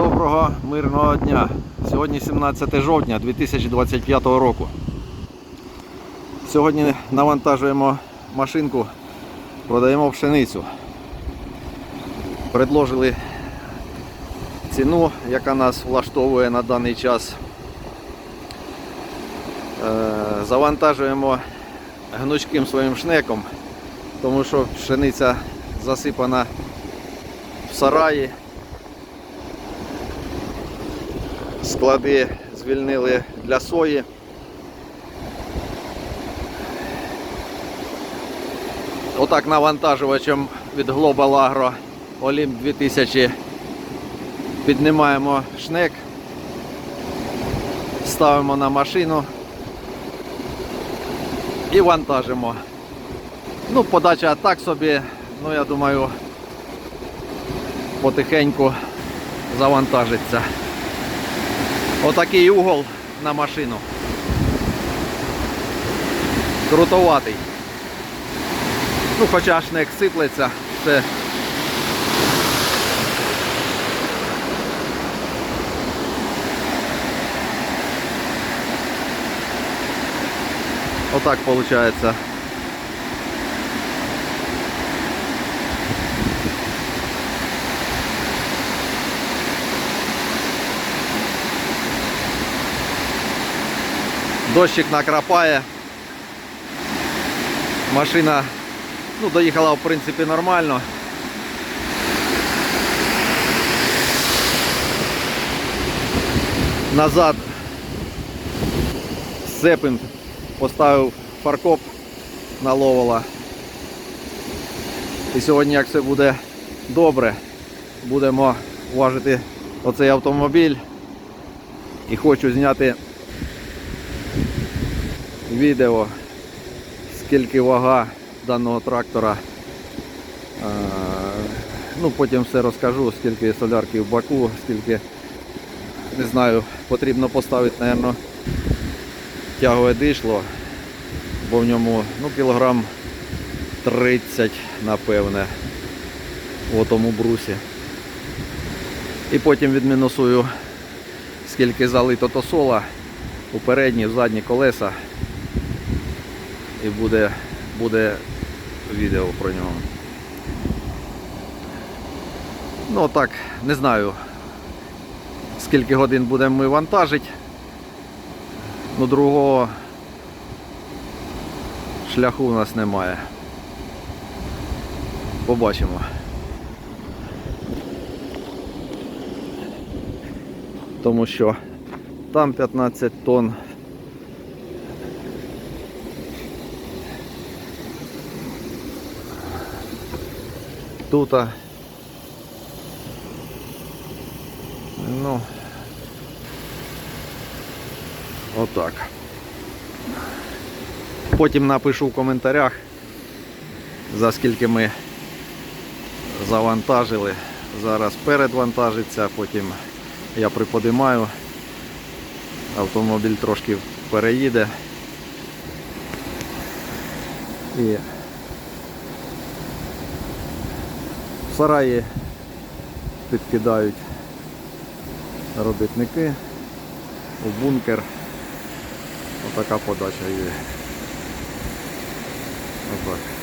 Доброго мирного дня. Сьогодні 17 жовтня 2025 року. Сьогодні навантажуємо машинку, продаємо пшеницю. Предложили ціну, яка нас влаштовує на даний час. Е, Завантажуємо гнучким своїм шнеком, тому що пшениця засипана в сараї. Склади звільнили для сої. Отак навантажувачем від Global Agro Olymp 2000 піднімаємо шнек, ставимо на машину і вантажимо. Ну, подача так собі, ну я думаю, потихеньку завантажиться. Отакий угол на машину. Крутоватий. Ну, хоча шнек сиплеться, це Отак виходить. Дощик накрапає. Машина ну, доїхала в принципі нормально. Назад Сепин поставив фаркоп на ловола. І сьогодні, як все буде добре, будемо важити оцей автомобіль. І хочу зняти відео, скільки вага даного трактора. Ну, потім все розкажу, скільки солярки в баку, скільки, не знаю, потрібно поставити, мабуть, тягове дишло, бо в ньому ну, кілограм 30, напевне, в тому брусі. І потім відмінусую, скільки залито тосола у передні, в задні колеса. І буде, буде відео про нього. Ну так, не знаю, скільки годин будемо ми вантажити. Ну другого шляху у нас немає. Побачимо. Тому що там 15 тонн. Тут. Ну. Отак. Потім напишу в коментарях, за скільки ми завантажили. Зараз передвантажиться, потім я приподимаю, автомобіль трошки переїде. І в сараї підкидають робітники у бункер. Отака подача є. Отак.